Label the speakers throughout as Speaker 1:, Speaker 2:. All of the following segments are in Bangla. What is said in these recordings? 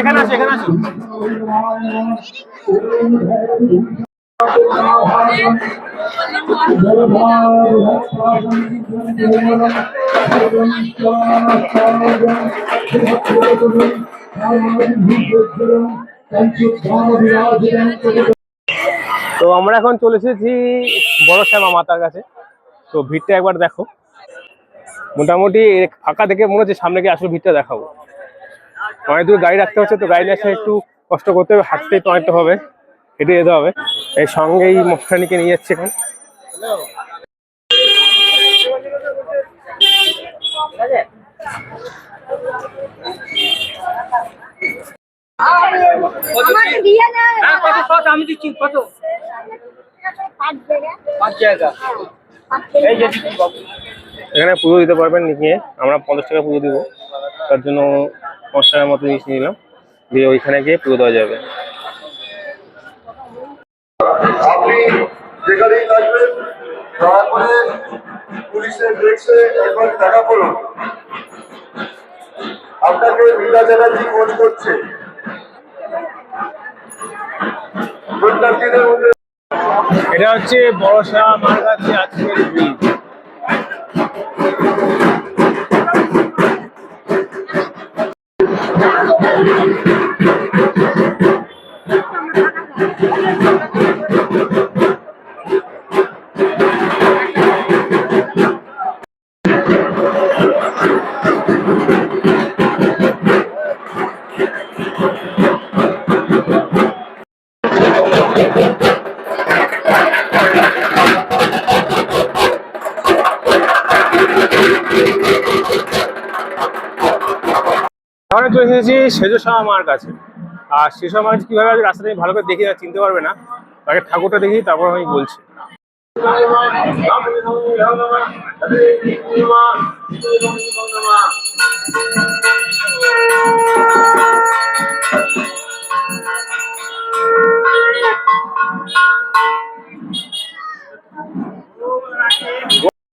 Speaker 1: এখানে আসো। তো আমরা এখন চলে এসেছি বড় শ্যামা মাতার কাছে। তো ভিড়টা একবার দেখো। মোটামুটি ফাঁকা দেখে মনে হচ্ছে সামনে গিয়ে আসলে ভিড়টা দেখাবো। অনেক দূর গাড়ি রাখতে হচ্ছে তো গাড়ি নিয়ে এসে একটু কষ্ট করতে হবে হাঁটতে তো অনেকটা হবে হেঁটে যেতে হবে। এই সঙ্গে এই মশানিকে নিয়ে যাচ্ছে এখন।
Speaker 2: আমাকে দিয়ে না
Speaker 3: হ্যাঁ কত? আমি দিচ্ছি কত?
Speaker 2: পাঁচ জায়গা।
Speaker 3: পাঁচ জায়গা।
Speaker 1: এখানে পুজো দিতে পারবেন নিয়ে। আমরা পঞ্চাশ টাকা পুজো দিব। তার জন্য পঞ্চাশ টাকার মতো জিনিস নিলাম। দিয়ে ওইখানে গিয়ে পুজো দেওয়া যাবে।
Speaker 4: আপনি যেখানেই থাকবেন দয়া করে পুলিশের ডেস্কে একবার দেখা করুন। আপনাকে মীরা চ্যাটার্জি খোঁজ করছে। মধ্যে
Speaker 1: এটা হচ্ছে বড়সা আমার মার কাছে আজকের তাহলে চলে এসেছি সেজো শ্যামা মার কাছে। আর মার কাছে কীভাবে আছে রাস্তাটা আমি ভালো করে দেখে চিনতে পারবে না। আগে ঠাকুরটা দেখি, তারপর আমি বলছি।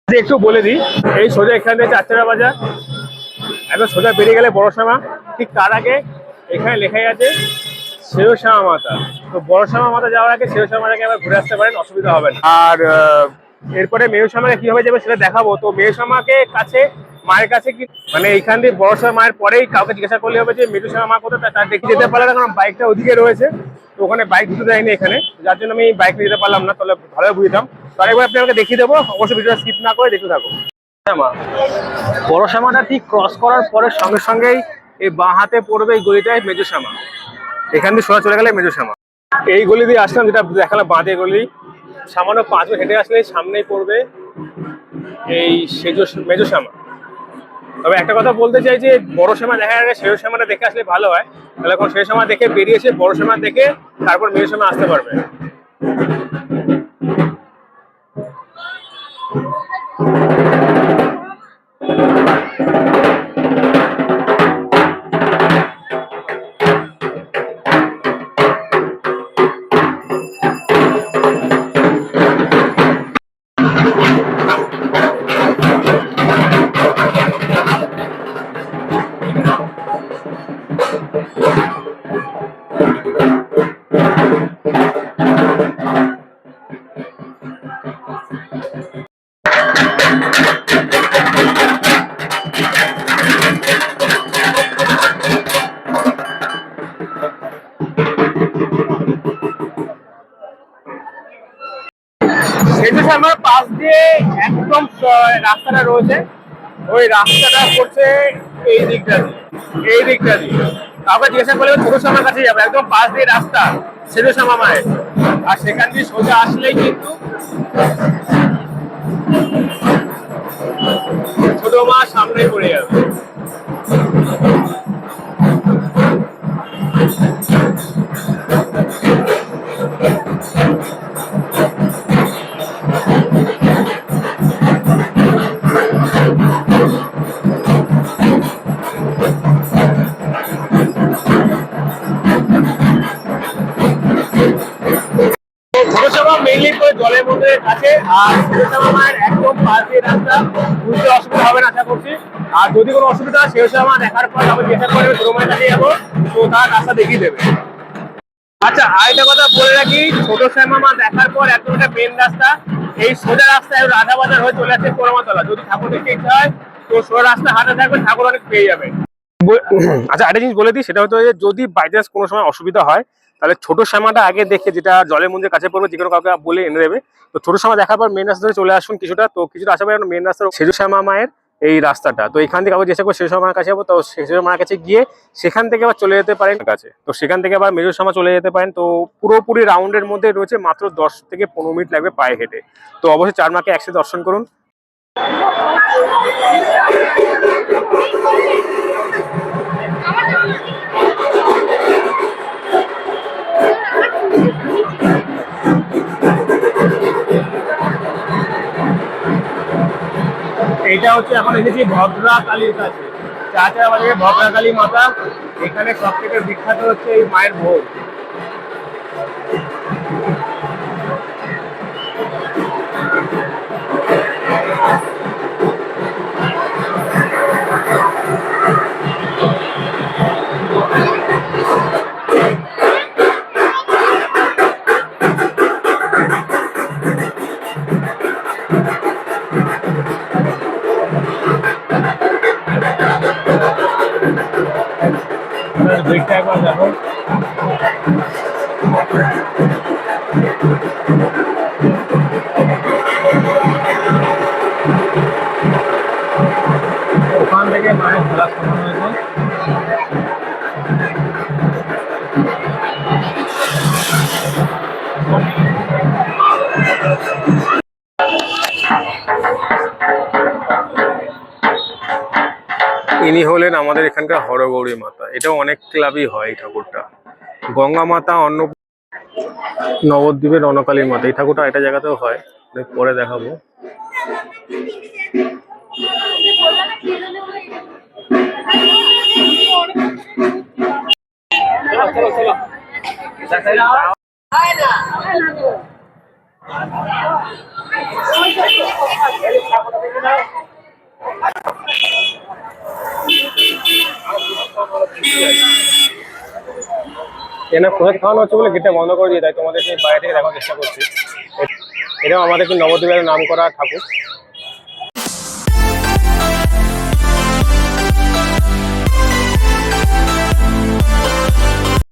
Speaker 1: একটু বলে দিই, এই সোজা এখান থেকে চারচারা বাজার, একদম সোজা বেরিয়ে গেলে বড় শ্যামা ঠিক তার আগে এখানে লেখাই আছে সেও শ্যামা মাতা। তো বড় শ্যামা মাতা যাওয়ার আগে সেও শ্যামা মাতাকে আবার ঘুরে আসতে পারেন, অসুবিধা হবে না। আর এরপরে মেয়ু শ্যামাকে কীভাবে যাবে সেটা দেখাবো। তো মেয়ু শ্যামাকে কাছে, মায়ের কাছে কি মানে এইখান দিয়ে বড় শ্যামা মায়ের পরেই কাউকে জিজ্ঞাসা করলে হবে যে মেটু শ্যামা মা কোথায়? তার দেখে যেতে পারলে না, কারণ বাইকটা ওদিকে রয়েছে। তো ওখানে বাইক ঢুকতে দেয়নি এখানে। যার জন্য আমি বাইক নিয়ে যেতে পারলাম না, তাহলে ভালো বুঝতাম। তো আরেকবার আপনি আমাকে দেখিয়ে দেবো, অবশ্যই ভিডিওটা স্কিপ না করে দেখতে থাকো শ্যামা বড় শ্যামাটা ঠিক ক্রস করার পরে সঙ্গে সঙ্গেই এই বাঁ হাতে পড়বে এই গলিটায় মেজো শ্যামা। এখান দিয়ে সোজা চলে গেলে মেজো শ্যামা। এই গলি দিয়ে আসলাম, যেটা দেখালাম বাঁধে গলি। সামান্য পাঁচ হেঁটে আসলে সামনেই পড়বে এই সেজো শ্যামা। তবে একটা কথা বলতে চাই যে, বড় শ্যামা দেখার আগে সেজো শ্যামাটা দেখে আসলে ভালো হয়। তাহলে এখন সেজো শ্যামা দেখে বেরিয়েছে বড় শ্যামা দেখে তারপর মেজো শ্যামা আসতে পারবে। সেতু শ্যামার পাশ দিয়ে একদম রাস্তাটা রয়েছে, ওই রাস্তাটা পড়ছে এই দিকটা দিয়ে, এই দিকটা দিয়ে। কাউকে জিজ্ঞাসা করলে ছোট শ্যামার কাছে যাবে, একদম পাশ দিয়ে রাস্তা সেতু শ্যামা মায়ের। আর সেখান দিয়ে সোজা আসলেই কিন্তু ছোট মা সামনে পড়ে যাবে। আর যদি কোনো অসুবিধা আচ্ছা আরেকটা কথা বলে রাখি। ছোট শ্যামা মা দেখার পর একদম একটা মেন রাস্তা। এই সোজা রাস্তায় রাধা বাজার হয়ে চলে আসছে কোরমাতলা। যদি ঠাকুর দেখতে ইচ্ছা হয়, তো সোজা রাস্তা হাঁটা থাকবে, ঠাকুর অনেক পেয়ে যাবে। আচ্ছা একটা জিনিস বলে দিই, সেটা যে যদি বাই চান্স কোনো সময় অসুবিধা হয় তাহলে ছোট শ্যামাটা আগে দেখে যেটা জলের মন্দিরের কাছে পড়বে, যে কোনো কাউকে বলে এনে দেবে। তো ছোট শ্যামা দেখার পর মেন রাস্তা চলে আসুন কিছুটা। তো কিছুটা আসার পর মেন রাস্তার সেজু শ্যামা মায়ের এই রাস্তাটা। তো এখান থেকে আবার চেষ্টা করব শেষ মায়ের কাছে যাব, তো শেষ মায়ের কাছে গিয়ে সেখান থেকে আবার চলে যেতে পারেন। কাছে তো সেখান থেকে আবার মেজর শ্যামা চলে যেতে পারেন। তো পুরোপুরি রাউন্ডের মধ্যে রয়েছে মাত্র দশ থেকে পনেরো মিনিট লাগবে পায়ে হেঁটে। তো অবশ্যই চার মাকে একসাথে দর্শন করুন। এইটা হচ্ছে এখন এসেছি ভদ্রা কালীর কাছে। চাচা বাজারে ভদ্রা কালী মাতা, এখানে সব থেকে বিখ্যাত হচ্ছে এই মায়ের ভোগ। ইনি হলেন আমাদের এখানকার হরগৌরী মাতা। এটাও অনেক ক্লাবই হয় ঠাকুরটা। গঙ্গা মাতা, অন্ন নবদ্বীপের রণকালী মাতা। এই ঠাকুরটা এটা জায়গাতেও হয় পরে দেখাবো। এখানে প্রসাদ খাওয়ানো হচ্ছে বলে গেটটা বন্ধ করে দিয়ে তাই তোমাদেরকে বাইরে থেকে দেখার চেষ্টা করছি। এটাও আমাদের নবদ্বীপের নাম করা ঠাকুর।